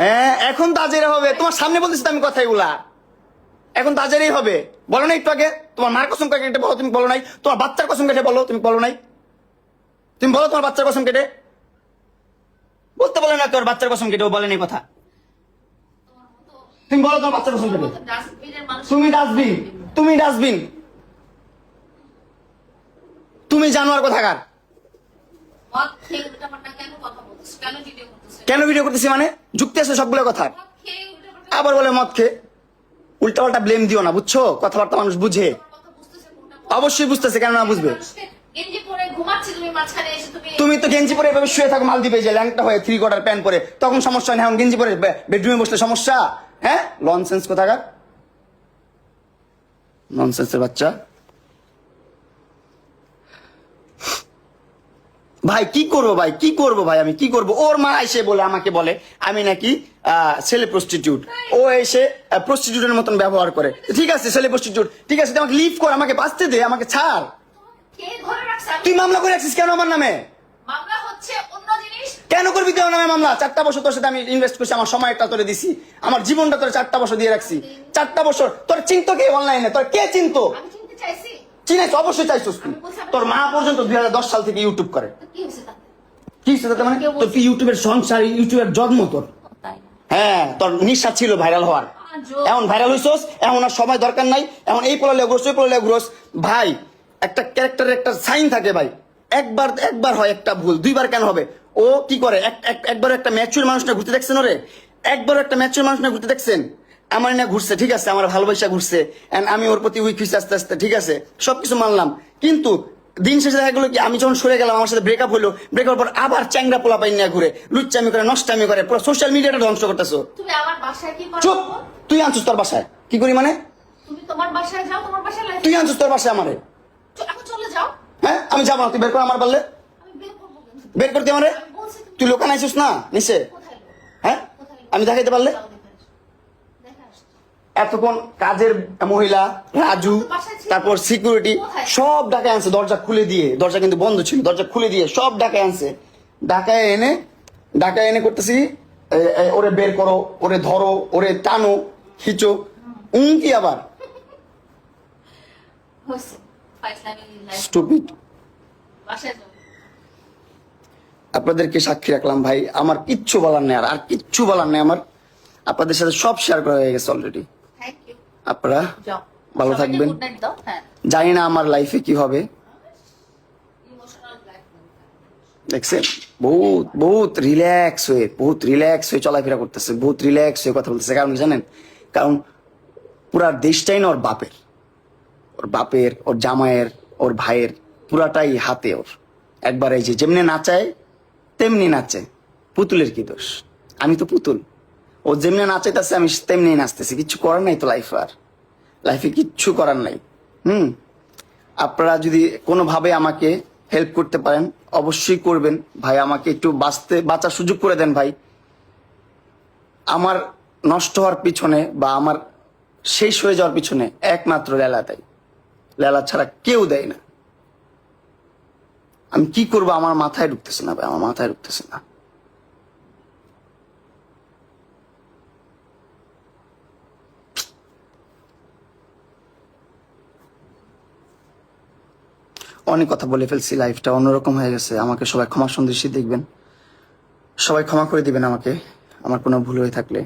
হ্যাঁ এখন তো হবে। তোমার সামনে বলতেছি আমি কথা এগুলা এখন তো হবে। বলো না একটু আগে, তোমার মার কসম কেটে বলো, তুমি বলো নাই। তোমার বাচ্চার কসম কেটে বলো, তুমি বলো নাই। তুমি বলো তোমার বাচ্চার কসম কেটে। বলতে বলে না তোর বাচ্চার কসম কেটে, ও বলেনি কথা। তুমি বলো তোমার বাচ্চার কসম কেটে। তুমি ডাস্টবিন তুমি ডাস্টবিন। তুমি জানোয়ার কোথাকার। কেন ভিডিও করতেছি? মানে? যুক্তি আছে সবগুলো কথা। আবার বলে মদ খেয়ে। উল্টাপাল্টা ব্লেম দিও না বুঝছ? কথাবার্তা মানুষ বুঝে? অবশ্যই বুঝতেছে কেন না বুঝবে তুমি তো গেঞ্জি পরে এভাবে শুয়ে থাকো মালদ্বীপে যে ল্যাংটা হয়ে থ্রি কোয়ার্টার প্যান্ট পরে। তখন সমস্যা হয় না এখন গেঞ্জি পরে বেডরুমে বসলে সমস্যা? হ্যাঁ? লনসেন্স কোথাকার? ননসেন্সের বাচ্চা। ভাই কি করব ভাই? কি করব ভাই আমি? কি করব? ওর মা এসে বলে আমাকে বলে আমি নাকি ছেলে প্রস্টিটিউট ও এসে প্রস্টিটিউটের মতন ব্যবহার করে। ঠিক আছে ছেলে প্রস্টিটিউট ঠিক আছে তুই আমাকে লিভ কর আমাকে বাঁচতে দে আমাকে ছাড়। তুই মামলা করে রাখছিস কেন আমার নামে? কেন করবি আমার নামে মামলা? চারটা বছর তোর সাথে আমি ইনভেস্ট করছি আমার সময়টা তোরে দিছি। আমার জীবনটা তোর চারটা বছর দিয়ে রাখছি। চারটা বছর তোর চিন্ত কে অনলাইনে তোর কে চিন্ত? আমি চিনতে চাইছি। চিনাইছ অবশ্যই চাইছিস তুই। তোর মা পর্যন্ত দুই সাল থেকে ইউটিউব করে। কি হয়েছে তাতে? মানে? তোর কি ইউটিউবের সংসার ইউটিউবের জন্ম তোর? হ্যাঁ তোর নিঃশ্বাস ছিল ভাইরাল হওয়ার। এখন ভাইরাল হইছস এখন আর সময় দরকার নাই এখন এই পলালে ঘুরস ওই পলালে ঘুরস। ভাই একটা ক্যারেক্টারের একটা সাইন থাকে ভাই। একবার একবার হয় একটা ভুল দুইবার কেন হবে? ও কি করে? এক- এক- একবার একটা ম্যাচুর মানুষ না ঘুরতে দেখছেন ওরে? একবার একটা ম্যাচুর মানুষ না ঘুরতে দেখছেন? আমার না ঘুরছে ঠিক আছে আমার ভালোবাসা ঘুরছে আমি ওর প্রতি উইক হয়েছি আস্তে আস্তে ঠিক আছে সবকিছু মানলাম। কিন্তু দিন শেষে দেখা গেলো কি আমি যখন সরে গেলাম আমার সাথে ব্রেকআপ হলো ব্রেকআপ পর আবার চ্যাংরা পোলা পাই না ঘুরে লুচ্চামি করে নষ্টামি করে পুরো সোশ্যাল মিডিয়াটা ধ্বংস করতেছো। চুপ! তুই আনছিস তোর বাসায় কি করি মানে? তুই আনছিস তোর বাসায় আমারে। হ্যাঁ আমি যাব না তুই বের কর আমার পারলে। বের। করতে আমারে? তুই লোকান আইছিস না নিচে? হ্যাঁ? আমি দেখাইতে পারলে যাও দেখে আসো। দেখে আসো। এতক্ষণ কাজের মহিলা রাজু তারপর সিকিউরিটি সব ডাকায় আনছে দরজা খুলে দিয়ে দরজা কিন্তু বন্ধ ছিল দরজা খুলে দিয়ে সব ডাকায় আনছে। ডাকায় এনে ডাকায় এনে করতেছি ওরে বের করো ওরে ধরো ওরে টানো খিচো উম কি আবার। স্টুপিড আপনাদেরকে সাক্ষী রাখলাম ভাই আমার কিচ্ছু বলার নেই আর কিচ্ছু বলার নেই আমার। আপনাদের সাথে সব শেয়ার করা হয়ে গেছে অলরেডি. আপনারা ভালো থাকবেন। হ্যাঁ। জানি না আমার লাইফে কি হবে। দেখছেন? বহুত বহুত রিল্যাক্স হয়ে বহুত রিল্যাক্স হয়ে চলাফেরা করতেছে বহুত রিল্যাক্স হয়ে কথা বলতেছে। কারণ জানেন? কারণ পুরা দেশটাই না ওর বাপের। ওর বাপের ওর জামাইয়ের ওর ভাইয়ের পুরাটাই হাতে ওর। একবার এই যে যেমনি নাচায় তেমনি নাচে। পুতুলের কি দোষ? আমি তো পুতুল। ও যেমনি নাচাইতেছে আমি তেমনি নাচতেছি। কিচ্ছু করার নাই তো লাইফ আর। লাইফে কিচ্ছু করার নাই। হুম? আপনারা যদি কোনোভাবে আমাকে হেল্প করতে পারেন, অবশ্যই করবেন। ভাই, আমাকে একটু বাঁচতে, বাঁচার সুযোগ করে দেন ভাই। আমার নষ্ট হওয়ার পিছনে বা আমার শেষ হয়ে যাওয়ার পিছনে একমাত্র লেলা দেয়। লেলা ছাড়া কেউ দেয় না। আমি কি করব? আমার মাথায় ঢুকতেছে না ভাই, আমার মাথায় ঢুকতেছে না। অনেক কথা বলে ফেলছি লাইফটা অন্যরকম হয়ে গেছে। আমাকে সবাই ক্ষমা সন্দেশী দেখবেন। সবাই ক্ষমা করে দিবেন আমাকে। আমার কোনো ভুল হয়ে থাকলে।